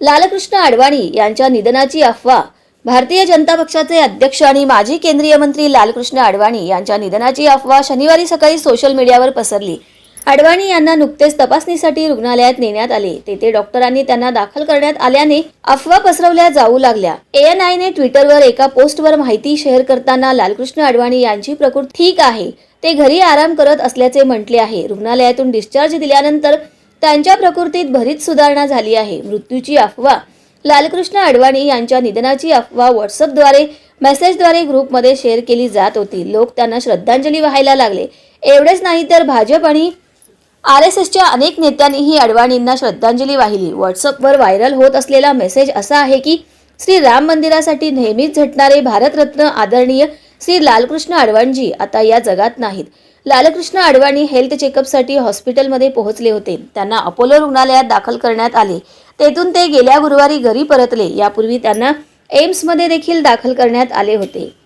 लालकृष्ण अडवाणी यांच्या निधनाची अफवा. भारतीय जनता पक्षाचे अध्यक्ष आणि माजी केंद्रीय मंत्री लालकृष्ण अडवाणी यांच्या निधनाची अफवा शनिवारी सकाळी सोशल मीडियावर पसरली. अडवाणी यांना नुकतेच तपासणीसाठी रुग्णालयात नेण्यात आले. तेथे डॉक्टरांनी त्यांना दाखल करण्यात आल्याने अफवा पसरवल्या जाऊ लागल्या. एएनआयने ट्विटरवर एका पोस्टवर माहिती शेअर करताना लालकृष्ण अडवाणी यांची प्रकृती ठीक आहे. ते घरी आराम करत असल्याचे म्हटले आहे. रुग्णालयातून डिस्चार्ज दिल्यानंतर त्यांच्या प्रकृतीत भरीत सुधारणा झाली आहे. मृत्यूची अफवा. लालकृष्ण अडवाणी यांच्या निधनाची अफवा व्हॉट्सअपद्वारे मेसेजद्वारे ग्रुपमध्ये शेअर केली जात होती. लोक त्यांना श्रद्धांजली वाहायला लागले. एवढेच नाही तर भाजप आणि आर एस एसच्या अनेक नेत्यांनीही अडवाणींना श्रद्धांजली वाहिली. व्हॉट्सअपवर व्हायरल होत असलेला मेसेज असा आहे की श्री राम मंदिरासाठी नेहमीच झटणारे भारतरत्न आदरणीय श्री लालकृष्ण अडवाणजी आता या जगात नाहीत. लालकृष्ण अडवाणी हेल्थ चेकअपसाठी हॉस्पिटलमध्ये पोहोचले होते. त्यांना अपोलो रुग्णालयात दाखल करण्यात आले. तेथून ते गेल्या गुरुवारी घरी परतले. यापूर्वी त्यांना एम्समध्ये देखील दाखल करण्यात आले होते.